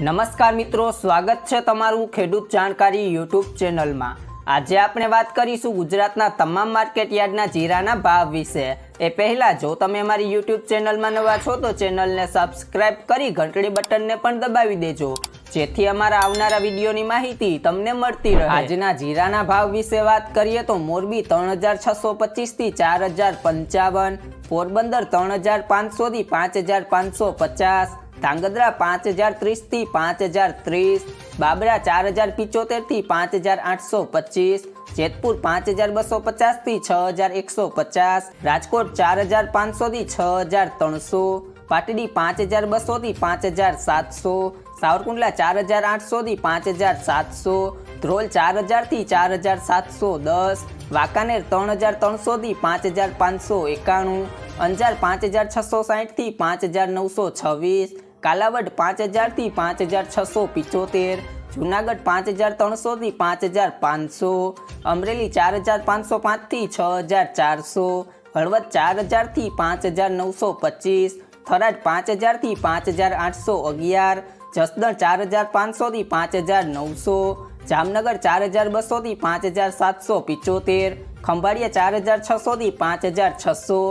નમસ્કાર મિત્રો, સ્વાગત છે તમારું ખેડૂત જાણકારી યુટ્યુબ ચેનલમાં. આજે આપણે વાત કરીશું ગુજરાતના તમામ માર્કેટ યાર્ડના જીરાના ભાવ વિશે. એ પહેલાં, જો તમે અમારી યુટ્યુબ ચેનલમાં નવા છો, તો ચેનલને સબસ્ક્રાઇબ કરી ઘંટડી બટનને પણ દબાવી દેજો, જેથી અમારા આવનારા વિડીયોની માહિતી તમને મળતી રહે. આજના જીરાના ભાવ વિશે વાત કરીએ તો મોરબી ત્રણ હજાર છસો પચીસથી ચાર હજાર પંચાવન, પોરબંદર ત્રણ હજાર પાંચસોથી પાંચ હજાર પાંચસો પચાસ ધાંગધ્રા પાંચ હજાર ત્રીસથી પાંચ હજાર ત્રીસ બાબરા ચાર હજાર પિચોતેરથી પાંચ હજાર આઠસો પચીસ જેતપુર પાંચ હજાર બસો પચાસથી છ હજાર એકસો પચાસ રાજકોટ ચાર હજાર પાંચસોથી છ હજાર ત્રણસો પાટડી પાંચ હજાર બસોથી પાંચ હજાર સાતસો સાવરકુંડલા ચાર હજાર આઠસોથી પાંચ હજાર સાતસો ધ્રોલ ચાર હજારથી ચાર હજાર સાતસો દસ વાંકાનેર ત્રણ હજાર ત્રણસોથી પાંચ હજાર પાંચસો એકાણું અંજાર પાંચ હજાર છસો સાહીઠથી પાંચ હજાર નવસો છવ્વીસ કાલાવડ પાંચ હજારથી પાંચ હજાર છસો પિચોતેર, જુનાગઢ પાંચ હજાર ત્રણસોથી પાંચ હજાર પાંચસો, અમરેલી ચાર હજાર પાંચસો પાંચથી છ હજાર ચારસો, હળવદ ચાર હજારથી પાંચ હજાર નવસો પચીસ, થરાદ પાંચ હજારથી પાંચ હજાર આઠસો અગિયાર, જસદણ ચાર હજાર પાંચસોથી પાંચ હજાર નવસો, જામનગર ચાર હજાર બસોથી પાંચ હજાર સાતસો પિચોતેર, ખંભાળિયા ચાર હજાર છસોથી પાંચ હજાર છસો